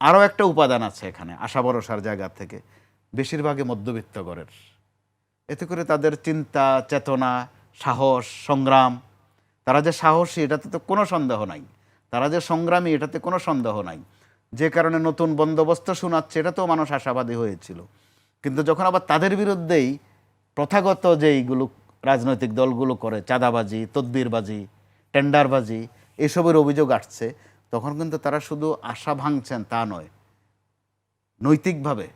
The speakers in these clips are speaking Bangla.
আরও একটা উপাদান আছে এখানে, আশা ভরসার জায়গা থেকে। বেশিরভাগই মধ্যবিত্ত ঘরের। এতে করে তাদের চিন্তা, চেতনা, সাহস, সংগ্রাম, তারা যে সাহসী, এটাতে তো কোনো সন্দেহ নাই। তারা যে সংগ্রামী, এটাতে কোনো সন্দেহ নাই। যে কারণে নতুন বন্দোবস্ত শোনাচ্ছে, এটাতেও মানুষ আশাবাদী হয়েছিল। কিন্তু যখন আবার তাদের বিরুদ্ধেই প্রথাগত যেইগুলো রাজনৈতিক দলগুলো করে, চাঁদাবাজি, তদ্বিরবাজি, টেন্ডারবাজি, এসবের অভিযোগ আসছে তখন কিন্তু তারা শুধু আশা ভাঙছেন তা নয়। নৈতিকভাবে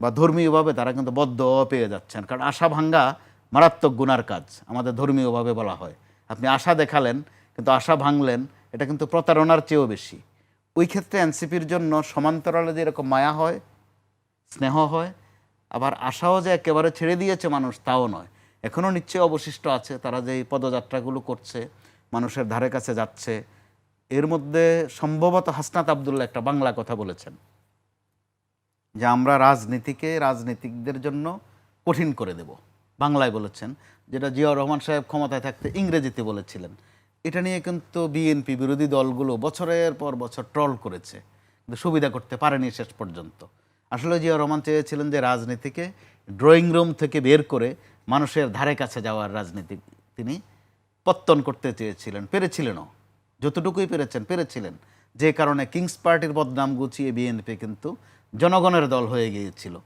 বা ধর্মীয়ভাবে তারা কিন্তু বদ্ধ পেয়ে যাচ্ছেন। কারণ আশা ভাঙ্গা মারাত্মক গুনার কাজ আমাদের ধর্মীয়ভাবে বলা হয়। আপনি আশা দেখালেন, কিন্তু আশা ভাঙলেন, এটা কিন্তু প্রতারণার চেয়েও বেশি। ওই ক্ষেত্রে এনসিপির জন্য সমান্তরালে যেরকম মায়া হয়, স্নেহ হয়, আবার আশাও যে একেবারে ছেড়ে দিয়েছে মানুষ তাও নয়। এখনও নিশ্চয়ই অবশিষ্ট আছে, তারা যে এই পদযাত্রাগুলো করছে, মানুষের ধারে কাছে যাচ্ছে এর মধ্যে সম্ভবত হাসনাত আবদুল্লাহ একটা বাংলা কথা বলেছেন, যে আমরা রাজনীতিকে রাজনীতিকদের জন্য কঠিন করে দেব। বাংলায় বলেছেন, যেটা জিয়াউর রহমান সাহেব ক্ষমতায় থাকতে ইংরেজিতে বলেছিলেন। এটা নিয়ে কিন্তু বিএনপি বিরোধী দলগুলো বছরের পর বছর ট্রল করেছে, কিন্তু সুবিধা করতে পারেনি শেষ পর্যন্ত। আসলে জিয়াউর রহমান চেয়েছিলেন যে রাজনীতিকে ড্রয়িং রুম থেকে বের করে মানুষের ধারে কাছে যাওয়ার রাজনীতি তিনি পত্তন করতে চেয়েছিলেন, পেরেছিলেনও। যতটুকুই পেরেছেন, পেরেছিলেন। যে কারণে কিংস পার্টির বদনাম গুছিয়ে বিএনপি কিন্তু জনগণের দল হয়ে গিয়েছিল।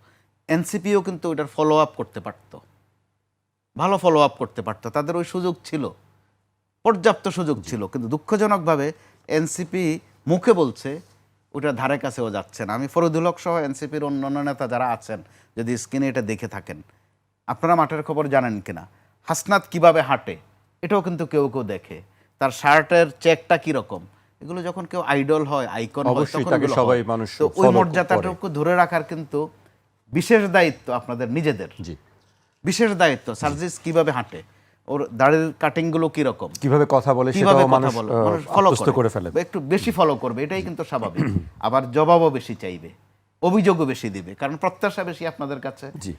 এনসিপিও কিন্তু ওটার ফলো আপ করতে পারত। ভালো ফলো আপ করতে পারত। তাদের ওই সুযোগ ছিল। পর্যাপ্ত সুযোগ ছিল। কিন্তু দুঃখজনকভাবে এনসিপি মুখে বলছে ওটা ধারে কাছেও যাচ্ছে না। আমি ফরদুল হক সহ এনসিপির অন্যান্য নেতা যারা আছেন, যদি স্ক্রিনে এটা দেখে থাকেন, আপনারা মাঠের খবর জানেন কিনা? হাসনাত কীভাবে হাঁটে? এটাও কিন্তু কেউ কেউ দেখে। তার শার্টের চেকটা কীরকম? এগুলো যখন কেউ আইডল হয় আইকন সবাই মানুষ তো ওই মর্যাদাটুকু ধরে রাখার কিন্তু বিশেষ দায়িত্ব আপনাদের নিজেদের। জি। বিশেষ দায়িত্ব সার্জিস কীভাবে হাঁটে? ওর দাড়ির কাটিংগুলো কীরকম? কীভাবে কথা বলে কীভাবে কথা বলে? ফলো করে। ফেলে। একটু বেশি ফলো করবে এটাই কিন্তু স্বাভাবিক। আবার জবাবও বেশি চাইবে অভিযোগও বেশি দিবে কারণ প্রত্যাশা বেশি আপনাদের কাছে। জি।